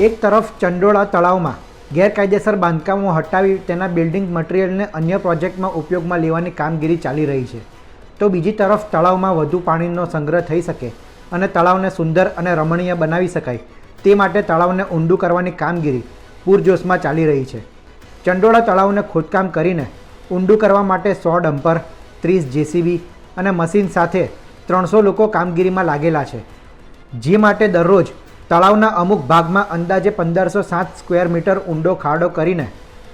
એક તરફ ચંડોળા તળાવમાં ગેરકાયદેસર બાંધકામો હટાવી તેના બિલ્ડિંગ મટીરિયલને અન્ય પ્રોજેક્ટમાં ઉપયોગમાં લેવાની કામગીરી ચાલી રહી છે. તો બીજી તરફ તળાવમાં વધુ પાણીનો સંગ્રહ થઈ શકે અને તળાવને સુંદર અને રમણીય બનાવી શકાય તે માટે તળાવને ઊંડું કરવાની કામગીરી પૂરજોશમાં ચાલી રહી છે. ચંડોળા તળાવને ખોદકામ કરીને ઊંડું કરવા માટે સો ડમ્પર, ત્રીસ જેસીબી અને મશીન સાથે ત્રણસો લોકો કામગીરીમાં લાગેલા છે. જે માટે દરરોજ તળાવના અમુક ભાગમાં અંદાજે પંદરસો સાત સ્ક્વેર મીટર ઊંડો ખાડો કરીને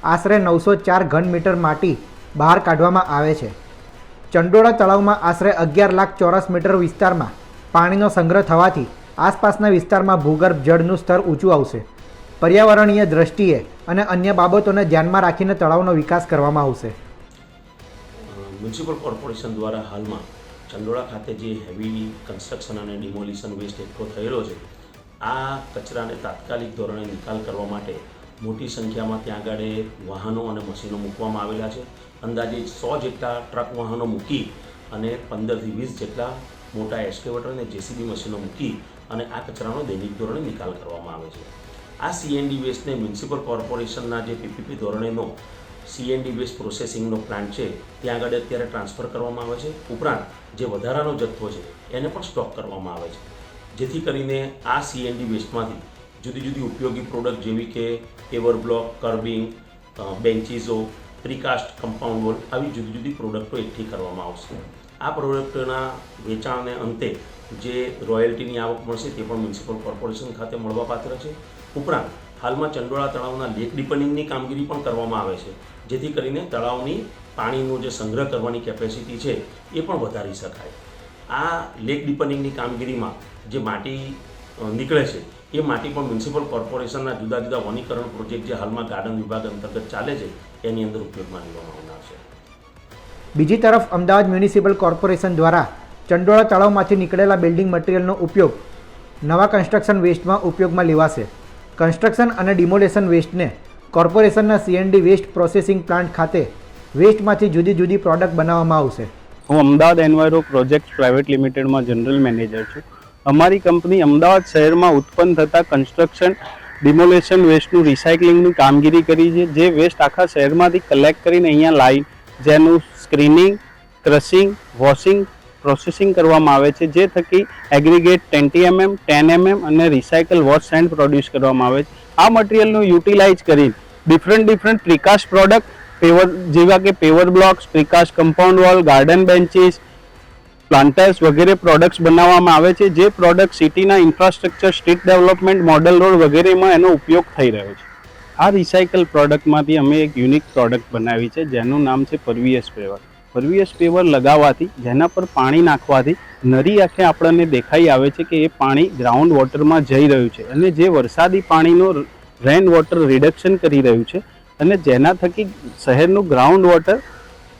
આશરે નવસો ચાર ઘન મીટર માટી બહાર કાઢવામાં આવે છે. ચંડોળા તળાવમાં આશરે અગિયાર લાખ ચોરસ મીટર વિસ્તારમાં પાણીનો સંગ્રહ થવાથી આસપાસના વિસ્તારમાં ભૂગર્ભ જળનું સ્તર ઊંચું આવશે. પર્યાવરણીય દ્રષ્ટિએ અને અન્ય બાબતોને ધ્યાનમાં રાખીને તળાવનો વિકાસ કરવામાં આવશે. મ્યુનિસિપલ કોર્પોરેશન દ્વારા હાલમાં ચંડોળા ખાતે જે હેવી કન્સ્ટ્રક્શન અને ડિમોલિશન વેસ્ટ એકઠો થયેલો છે આ કચરાને તાત્કાલિક ધોરણે નિકાલ કરવા માટે મોટી સંખ્યામાં ત્યાં આગળ વાહનો અને મશીનો મૂકવામાં આવેલા છે. અંદાજે સો જેટલા ટ્રક વાહનો મૂકી અને પંદરથી વીસ જેટલા મોટા એસ્કેવેટર અને જેસીબી મશીનો મૂકી અને આ કચરાનો દૈનિક ધોરણે નિકાલ કરવામાં આવે છે. આ સીએનડી વેસ્ટને મ્યુનિસિપલ કોર્પોરેશનના જે પીપીપી ધોરણેનો સીએનડી વેસ્ટ પ્રોસેસિંગનો પ્લાન્ટ છે, ત્યાં આગળ અત્યારે ટ્રાન્સફર કરવામાં આવે છે. ઉપરાંત જે વધારાનો જથ્થો છે, એને પણ સ્ટોક કરવામાં આવે છે. જેથી કરીને આ સીએનડી વેસ્ટમાંથી જુદી જુદી ઉપયોગી પ્રોડક્ટ જેવી કે એવર બ્લોક કર્બિંગ બેન્ચીસો પ્રીકાસ્ટ કમ્પાઉન્ડ વોલ આવી જુદી જુદી પ્રોડક્ટો એકઠી કરવામાં આવશે. આ પ્રોડક્ટના વેચાણને અંતે જે રોયલ્ટીની આવક મળશે તે પણ મ્યુનિસિપલ કોર્પોરેશન ખાતે મળવાપાત્ર છે. ઉપરાંત, હાલમાં ચંડોળા તળાવના લેક ડીપનિંગની કામગીરી પણ કરવામાં આવે છે, જેથી કરીને તળાવની પાણીનો જે સંગ્રહ કરવાની કેપેસિટી છે એ પણ વધારી શકાય. આ લેક ડીપનિંગની કામગીરીમાં જે માટી નીકળે છે એ માટી પણ મ્યુનિસિપલ કોર્પોરેશનના જુદા જુદા વનીકરણ પ્રોજેક્ટ જે હાલમાં ગાર્ડન વિભાગ અંતર્ગત ચાલે છે એની અંદર ઉપયોગમાં લેવામાં આવનાર છે. બીજી તરફ અમદાવાદ મ્યુનિસિપલ કોર્પોરેશન દ્વારા ચંડોળા તળાવમાંથી નીકળેલા બિલ્ડિંગ મટીરિયલનો ઉપયોગ નવા કન્સ્ટ્રક્શન વેસ્ટમાં ઉપયોગમાં લેવાશે. કન્સ્ટ્રક્શન અને ડિમોલેશન વેસ્ટને કોર્પોરેશનના સીએનડી વેસ્ટ પ્રોસેસિંગ પ્લાન્ટ ખાતે વેસ્ટમાંથી જુદી જુદી પ્રોડક્ટ બનાવવામાં આવશે. હું અમદાવાદ એન્વાયરો પ્રોજેક્ટ પ્રાઇવેટ લિમિટેડમાં જનરલ મેનેજર છું. અમારી કંપની અમદાવાદ શહેરમાં ઉત્પન્ન થતા કન્સ્ટ્રક્શન ડિમોલેશન વેસ્ટનું રિસાયકલિંગની કામગીરી કરી છે. જે વેસ્ટ આખા શહેરમાંથી કલેક્ટ કરીને અહીંયા લાવી જેનું સ્ક્રીનિંગ ક્રશિંગ વોશિંગ પ્રોસેસિંગ કરવામાં આવે છે. જે થકી aggregate twenty MM ten MM અને રિસાયકલ વોશ સેન્ડ પ્રોડ્યુસ કરવામાં આવે છે. આ મટીરિયલનું યુટિલાઇઝ કરી different different precast product paver જેવા કે paver blocks precast compound wall garden benches planters વગેરે પ્રોડક્ટ્સ બનાવવામાં આવે છે, જે પ્રોડક્ટ સિટીના infrastructure street development model road વગેરેમાં એનો ઉપયોગ થઈ રહ્યો છે. આ રિસાયકલ પ્રોડક્ટમાંથી અમે એક યુનિક પ્રોડક્ટ બનાવી છે, જેનું નામ છે પરવીએસ પેવર પરવીએસ પેવર લગાવવાથી, જેના પર પાણી નાખવાથી નરી આંખે આપણને દેખાઈ આવે છે કે એ પાણી ગ્રાઉન્ડ વોટરમાં જઈ રહ્યું છે અને જે વરસાદી પાણીનો રેન વોટર રિડક્શન કરી રહ્યું છે અને જેના થકી શહેરનું ગ્રાઉન્ડ વોટર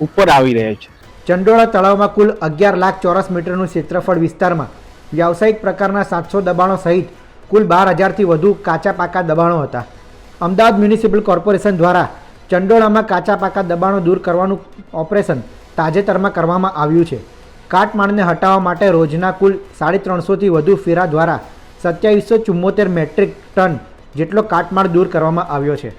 ઉપર આવી રહ્યું છે. ચંડોળા તળાવમાં કુલ અગિયાર લાખ ચોરસ મીટરનું ક્ષેત્રફળ વિસ્તારમાં. વ્યાવસાયિક પ્રકારના સાતસો દબાણો સહિત કુલ બાર હજારથી વધુ કાચા પાકા દબાણો હતા. અમદાવાદ મ્યુનિસિપલ કોર્પોરેશન દ્વારા ચંડોળામાં કાચા પાકા દબાણો દૂર કરવાનું ઓપરેશન તાજેતરમાં કરવામાં આવ્યું છે. કાટમાળને હટાવવા માટે રોજના કુલ સાડી ત્રણસોથી વધુ ફેરા દ્વારા સત્યાવીસો ચુમ્મોતેર મેટ્રિક ટન જેટલો કાટમાળ દૂર કરવામાં આવ્યો છે.